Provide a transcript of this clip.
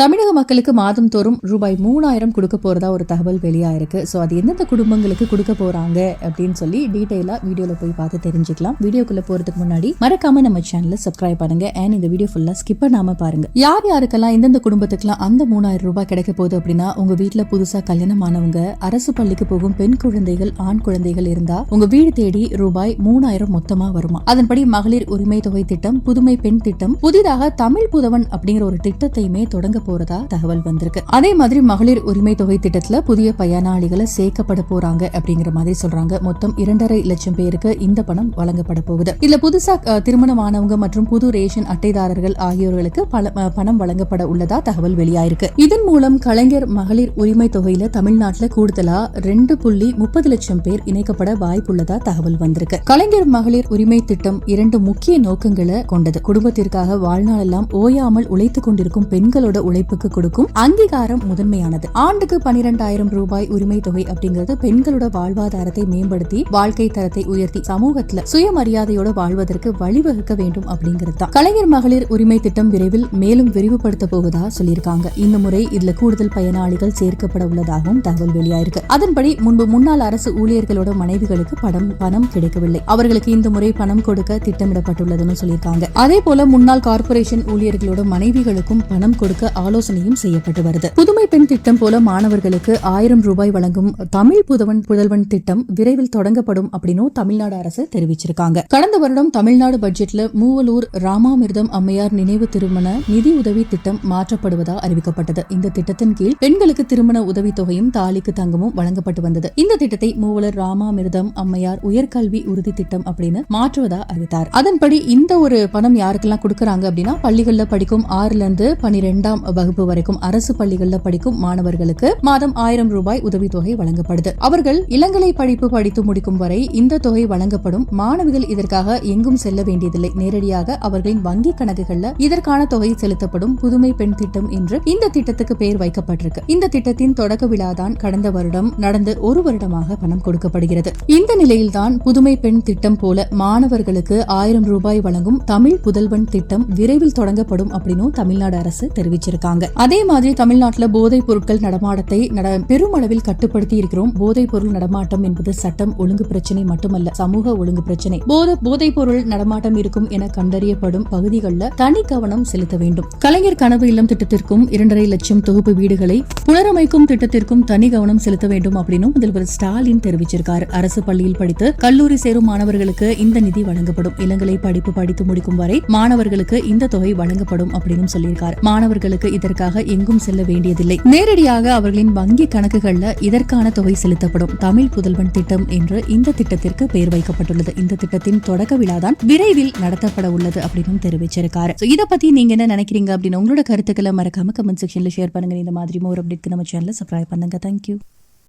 தமிழக மக்களுக்கு மாதம் தோறும் ரூபாய் மூணாயிரம் கொடுக்க போறதா ஒரு தகவல் வெளியாயிருக்கு ஸோ அது எந்தெந்த குடும்பங்களுக்கு கொடுக்க போறாங்க அப்படின்னு சொல்லி டீட்டெயிலா வீடியோல போய் பார்த்து தெரிஞ்சுக்கலாம். வீடியோக்குள்ள போறதுக்கு முன்னாடி மறக்காம நம்ம சேனலை சப்ஸ்கிரைப் பண்ணுங்க. அண்ட் இந்த வீடியோ ஃபுல்லா ஸ்கிப் பண்ணாம பாருங்க. யார் யாருக்கெல்லாம் எந்தெந்த குடும்பத்துக்குலாம் அந்த மூணாயிரம் ரூபாய் கிடைக்க போகுது அப்படின்னா உங்க வீட்டில் புதுசா கல்யாணம் ஆனவங்க அரசு பள்ளிக்கு போகும் பெண் குழந்தைகள் ஆண் குழந்தைகள் இருந்தா உங்க வீடு தேடி ரூபாய் மூணாயிரம் மொத்தமா வருமா? அதன்படி மகளிர் உரிமை தொகை திட்டம் புதுமை பெண் திட்டம் புதிதாக தமிழ் புதவன் அப்படிங்கிற ஒரு திட்டத்தையுமே தொடங்க போறதா தகவல் வந்திருக்கு. அதே மாதிரி மகளிர் உரிமை தொகை திட்டத்துல புதிய பயனாளிகளை சேர்க்கப்பட போறாங்க அப்படிங்கிற மாதிரி சொல்றாங்க. மொத்தம் இரண்டரை லட்சம் பேருக்கு இந்த பணம் வழங்கப்பட போகுது. இதுல புதுசா திருமணமானவங்க மற்றும் புது ரேஷன் அட்டைதாரர்கள் ஆகியோர்களுக்கு பணம் வழங்கப்பட உள்ளதா தகவல் வெளியாயிருக்கு. இதன் மூலம் கலைஞர் மகளிர் உரிமை தொகையில தமிழ்நாட்டுல கூடுதலா ரெண்டு புள்ளி முப்பது லட்சம் பேர் இணைக்கப்பட வாய்ப்புள்ளதா தகவல் வந்திருக்கு. கலைஞர் மகளிர் உரிமை திட்டம் இரண்டு முக்கிய நோக்கங்களை கொண்டது. குடும்பத்திற்காக வாழ்நாளெல்லாம் ஓயாமல் உழைத்துக் கொண்டிருக்கும் பெண்களோட உழைப்புக்கு கொடுக்கும் அங்கீகாரம் முதன்மையானது. ஆண்டுக்கு பனிரெண்டாயிரம் ரூபாய் உரிமை தொகை அப்படிங்கிறது பெண்களோட வாழ்வாதாரத்தை மேம்படுத்தி வாழ்க்கை தரத்தை உயர்த்தி சமூகத்துல சுயமரியாதையோட வாழ்வதற்கு வழிவகுக்க வேண்டும் அப்படிங்கிறது தான். கலைஞர் மகளிர் உரிமை திட்டம் விரைவில் மேலும் விரிவுபடுத்த போவதா சொல்லியிருக்காங்க. இந்த முறை இதுல கூடுதல் பயனாளிகள் சேர்க்கப்பட உள்ளதாகவும் தகவல் வெளியாயிருக்கு. அதன்படி முன்பு முன்னாள் அரசு ஊழியர்களோட மனைவிகளுக்கு படம் பணம் கிடைக்கவில்லை. அவர்களுக்கு இந்த முறை பணம் கொடுக்க திட்டமிடப்பட்டுள்ளதுன்னு சொல்லியிருக்காங்க. அதே போல முன்னாள் கார்பரேஷன் ஊழியர்களோட மனைவிகளுக்கும் பணம் கொடுக்க ஆலோசனையும் செய்யப்பட்டு வருது. புதுமை பெண் திட்டம் போல மாணவர்களுக்கு ஆயிரம் ரூபாய் வழங்கும் தமிழ் புதவன் புதல்வன் திட்டம் விரைவில் தொடங்கப்படும் அப்படின்னு தமிழ்நாடு அரசு தெரிவிச்சிருக்காங்க. கடந்த வருடம் தமிழ்நாடு பட்ஜெட்ல மூவலூர் ராமாமிர்தம் அம்மையார் நினைவு திருமண நிதி உதவி திட்டம் மாற்றப்படுவதா அறிவிக்கப்பட்டது. இந்த திட்டத்தின் கீழ் பெண்களுக்கு திருமண உதவி தொகையும் தாலிக்கு தங்கமும் வழங்கப்பட்டு வந்தது. இந்த திட்டத்தை மூவலர் ராமாமிர்தம் அம்மையார் உயர்கல்வி உறுதி திட்டம் அப்படின்னு மாற்றுவதா அறிவித்தார். அதன்படி இந்த ஒரு பணம் யாருக்கெல்லாம் கொடுக்கறாங்க அப்படின்னா பள்ளிகள்ல படிக்கும் ஆறுல இருந்து பனிரெண்டாம் வகுப்பு வரைக்கும் அரசு பள்ளிகளில் படிக்கும் மாணவர்களுக்கு மாதம் ஆயிரம் ரூபாய் உதவித்தொகை வழங்கப்படுது. அவர்கள் இளங்கலை படிப்பு படித்து முடிக்கும் வரை இந்த தொகை வழங்கப்படும். மாணவிகள் இதற்காக எங்கும் செல்ல வேண்டியதில்லை. நேரடியாக அவர்களின் வங்கி கணக்குகள்ல இதற்கான தொகை செலுத்தப்படும் புதுமை பெண் திட்டம் என்று இந்த திட்டத்துக்கு பெயர் வைக்கப்பட்டிருக்கு. இந்த திட்டத்தின் தொடக்க விழாதான் கடந்த வருடம் நடந்து ஒரு வருடமாக பணம் கொடுக்கப்படுகிறது. இந்த நிலையில்தான் புதுமை பெண் திட்டம் போல மாணவர்களுக்கு ஆயிரம் ரூபாய் வழங்கும் தமிழ் புதல்வன் திட்டம் விரைவில் தொடங்கப்படும் அப்படின்னு தமிழ்நாடு அரசு தெரிவிச்சிருக்காங்க அதே மாதிரி தமிழ்நாட்டில் போதைப் பொருட்கள் நடமாட்டத்தை பெருமளவில் கட்டுப்படுத்தி இருக்கிறோம். போதைப் பொருள் நடமாட்டம் என்பது சட்டம் ஒழுங்கு பிரச்சனை மட்டுமல்ல சமூக ஒழுங்கு பிரச்சனை. போதைப் பொருள் நடமாட்டம் இருக்கும் என கண்டறியப்படும் பகுதிகளில் தனி கவனம் செலுத்த வேண்டும். கலைஞர் கனவு இல்லம் திட்டத்திற்கும் இரண்டரை லட்சம் தொகுப்பு வீடுகளை புனரமைக்கும் திட்டத்திற்கும் தனி கவனம் செலுத்த வேண்டும் அப்படின்னு முதல்வர் ஸ்டாலின் தெரிவிச்சிருக்காரு. அரசு பள்ளியில் படித்து கல்லூரி சேரும் மாணவர்களுக்கு இந்த நிதி வழங்கப்படும். இளங்கலை படிப்பு படித்து முடிக்கும் வரை மாணவர்களுக்கு இந்த தொகை வழங்கப்படும் அப்படின்னு சொல்லியிருக்காரு. மாணவர்களுக்கு இதற்காக எங்கும் செல்ல வேண்டியதில்லை. நேரடியாக அவர்களின் வங்கி கணக்குகள்ல இதற்கான தொகை செலுத்தப்படும். தமிழ் புதல்வன் திட்டம் என்று இந்த திட்டத்திற்கு பெயர் வைக்கப்பட்டுள்ளது. இந்த திட்டத்தின் தொடக்க விழாதான் விரைவில் நடத்தப்பட உள்ளது அப்படின்னு தெரிவிச்சிருக்காரு. இதை பத்தி நீங்க என்ன நினைக்கிறீங்க அப்படின்னு உங்களோட கருத்துக்களை மறக்காம கமெண்ட் செக்ஷன்ல ஷேர் பண்ணுங்க. இந்த மாதிரி மோர் அப்டேட்க்கு நம்ம சேனலை சப்ஸ்கிரைப் பண்ணுங்க. தேங்க்யூ